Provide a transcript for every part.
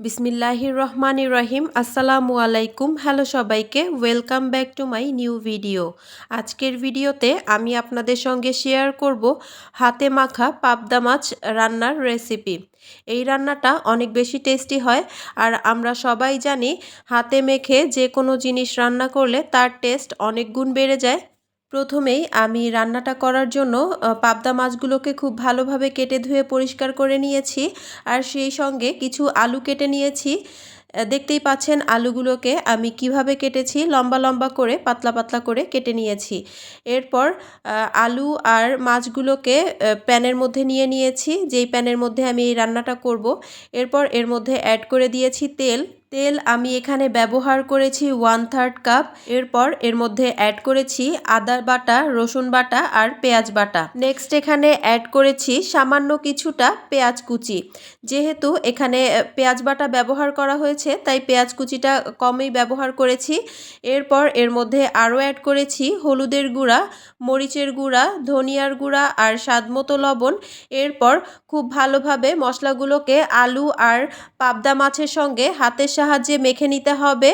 বিসমিল্লাহির রহমানির রহিম। আসসালামু আলাইকুম। হ্যালো সবাইকে। Welcome back to my new video আজকের ভিডিওতে আমি আপনাদের সঙ্গে শেয়ার করব হাতে মাখা পাবদা মাছ রান্নার রেসিপি এই রান্নাটা অনেক বেশি টেস্টি হয় আর আমরা সবাই জানি হাতে মেখে যে কোনো জিনিস রান্না করলে তার টেস্ট অনেক গুণ বেড়ে যায়। প্রথমেই আমি রান্নাটা করার জন্য পাবদা মাছগুলোকে খুব ভালোভাবে কেটে ধুয়ে পরিষ্কার করে নিয়েছি। আর সেই সঙ্গে কিছু আলু কেটে নিয়েছি। দেখতেই পাচ্ছেন আলুগুলোকে আমি কীভাবে কেটেছি, লম্বা লম্বা করে, পাতলা পাতলা করে কেটে নিয়েছি। এরপর আলু আর মাছগুলোকে প্যানের মধ্যে নিয়ে নিয়েছি। যেই প্যানের মধ্যে আমি এই রান্নাটা করব, এরপর এর মধ্যে অ্যাড করে দিয়েছি তেল। তেল আমি এখানে ব্যবহার করেছি ওয়ান থার্ড কাপ এরপর এর মধ্যে অ্যাড করেছি আদা বাটা, রসুন বাটা আর পেঁয়াজ বাটা। নেক্সট এখানে অ্যাড করেছি সামান্য কিছুটা পেঁয়াজ কুচি। যেহেতু এখানে পেঁয়াজ বাটা ব্যবহার করা হয়েছে, তাই পেঁয়াজ কুচিটা কমই ব্যবহার করেছি। এরপর এর মধ্যে আরও অ্যাড করেছি হলুদের গুঁড়া, মরিচের গুঁড়া, ধনিয়ার গুঁড়া আর স্বাদমতো লবণ। এরপর খুব ভালোভাবে মশলাগুলোকে আলু আর পাবদা মাছের সঙ্গে হাতের সাহায্যে মেখে নিতে হবে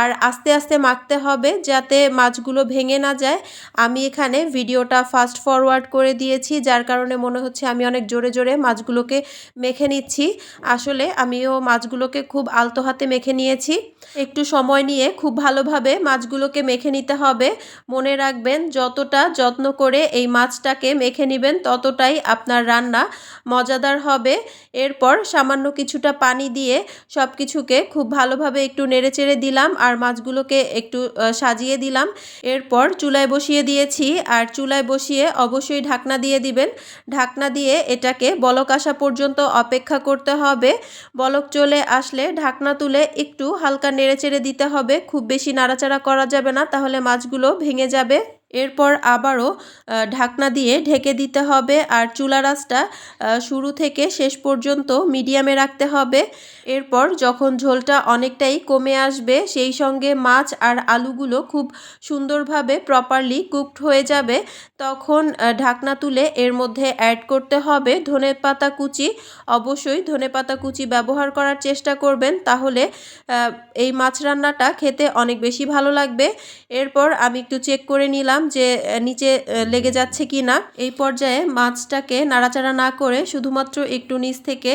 আর আস্তে আস্তে মাখতে হবে যাতে মাছগুলো ভেঙে না যায়। আমি এখানে ভিডিওটা ফাস্ট ফরওয়ার্ড করে দিয়েছি, যার কারণে মনে হচ্ছে আমি অনেক জোরে জোরে মাছগুলোকে মেখে নিচ্ছি। আসলে আমিও মাছগুলোকে খুব আলতো হাতে মেখে নিয়েছি। একটু সময় নিয়ে খুব ভালোভাবে মাছগুলোকে মেখে নিতে হবে। মনে রাখবেন, যতটা যত্ন করে এই মাছটাকে মেখে নেবেন, ততটাই আপনার রান্না মজাদার হবে। এরপর সামান্য কিছুটা পানি দিয়ে সব কিছুকে খুব ভালোভাবে একটু নেড়েচেড়ে দিলাম আর মাছগুলোকে একটু সাজিয়ে দিলাম। এরপর চুলায় বসিয়ে দিয়েছি আর চুলায় বসিয়ে অবশ্যই ঢাকনা দিয়ে দিবেন। ঢাকনা দিয়ে এটাকে বলক আসা পর্যন্ত অপেক্ষা করতে হবে। বলক চলে আসলে ঢাকনা তুলে একটু হালকা নেড়েচেড়ে দিতে হবে। খুব বেশি নাড়াচাড়া করা যাবে না, তাহলে মাছগুলো ভেঙে যাবে। এরপর আবারও ঢাকনা দিয়ে ঢেকে দিতে হবে আর চুলা রাসটা শুরু থেকে শেষ পর্যন্ত মিডিয়ামে রাখতে হবে। এরপর যখন ঝোলটা অনেকটাই কমে আসবে, সেই সঙ্গে মাছ আর আলুগুলো খুব সুন্দরভাবে প্রপারলি কুকড হয়ে যাবে। তখন ঢাকনা তুলে এর মধ্যে অ্যাড করতে হবে ধনে পাতা কুচি। অবশ্যই ধনে পাতা কুচি ব্যবহার করার চেষ্টা করবেন, তাহলে এই মাছ রান্নাটা খেতে অনেক বেশি ভালো লাগবে। এরপর আমি একটু চেক করে নিলাম যে নিচে লেগে যাচ্ছে কি না। এই পর্যায়ে মাছটাকে নাড়াচাড়া না করে শুধুমাত্র একটু নিচ থেকে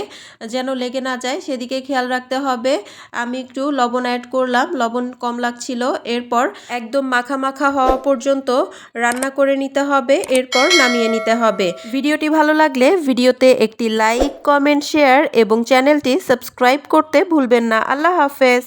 যেন লেগে না যায়, সেদিকে খেয়াল রাখতে হবে। আমি একটু লবণ অ্যাড করলাম, লবণ কম লাগছিল। এরপর একদম মাখা মাখা হওয়া পর্যন্ত রান্না করে নিতে হবে, এরপর নামিয়ে নিতে হবে। ভিডিওটি ভালো লাগলে ভিডিওতে একটি লাইক কমেন্ট শেয়ার এবং চ্যানেলটি সাবস্ক্রাইব করতে ভুলবেন না। আল্লাহ হাফেজ।